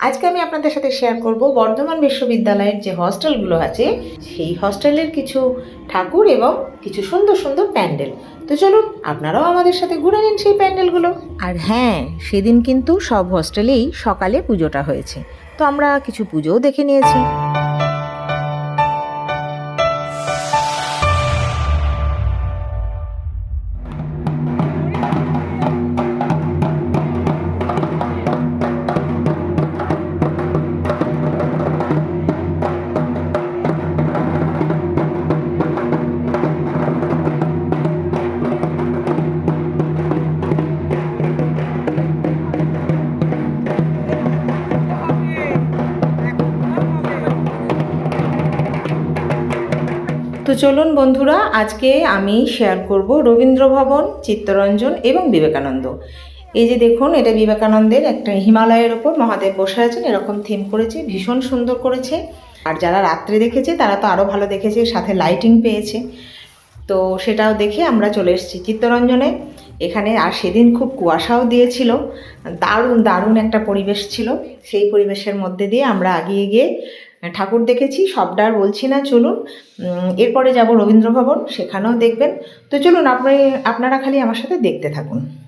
আজকে আমি আপনাদের সাথে শেয়ার করব বর্ধমান বিশ্ববিদ্যালয়ের যে হস্টেলগুলো আছে, সেই হস্টেলের কিছু ঠাকুর এবং কিছু সুন্দর সুন্দর প্যান্ডেল। তো চলুন, আপনারাও আমাদের সাথে ঘুরে নিন সেই প্যান্ডেলগুলো। আর হ্যাঁ সেদিন কিন্তু সব হস্টেলেই সকালে পুজোটা হয়েছে। তো আমরা কিছু পুজোও দেখে নিয়েছি। তো চলুন বন্ধুরা, আজকে আমি শেয়ার করব রবীন্দ্র ভবন চিত্তরঞ্জন এবং বিবেকানন্দ। এই যে দেখুন, এটা বিবেকানন্দের একটা হিমালয়ের ওপর মহাদেব বসে আছেন, এরকম থিম করেছে, ভীষণ সুন্দর করেছে। আর যারা রাত্রে দেখেছে, তারা তো আরও ভালো দেখেছে, সাথে লাইটিং পেয়েছে। তো সেটাও দেখে আমরা চলে এসেছি চিত্তরঞ্জনে। এখানে আর সেদিন খুব কুয়াশাও দিয়েছিল, দারুণ দারুণ একটা পরিবেশ ছিল। সেই পরিবেশের মধ্যে দিয়ে আমরা এগিয়ে গিয়ে ঠাকুর দেখেছি, সবটা আর বলছি না, চলুন। এরপরে যাব রবীন্দ্রভবন, সেখানেও দেখবেন। তো চলুন, আপনি, আপনারা খালি আমার সাথে দেখতে থাকুন।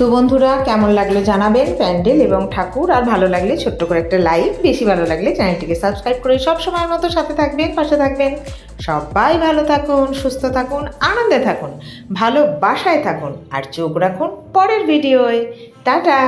তো বন্ধুরা, কেমন লাগল জানাবেন প্যান্ডেল এবং ঠাকুর? আর ভালো লাগলে ছোট্ট করে একটা লাইক, বেশি ভালো লাগলে চ্যানেলটিকে সাবস্ক্রাইব করে সব সময়ের মতো সাথে থাকবেন, পাশে থাকবেন। সবাই ভালো থাকুন, সুস্থ থাকুন, আনন্দে থাকুন ভালো বাসায় থাকুন, আর চোখ রাখুন পরের ভিডিওয়। টাটা!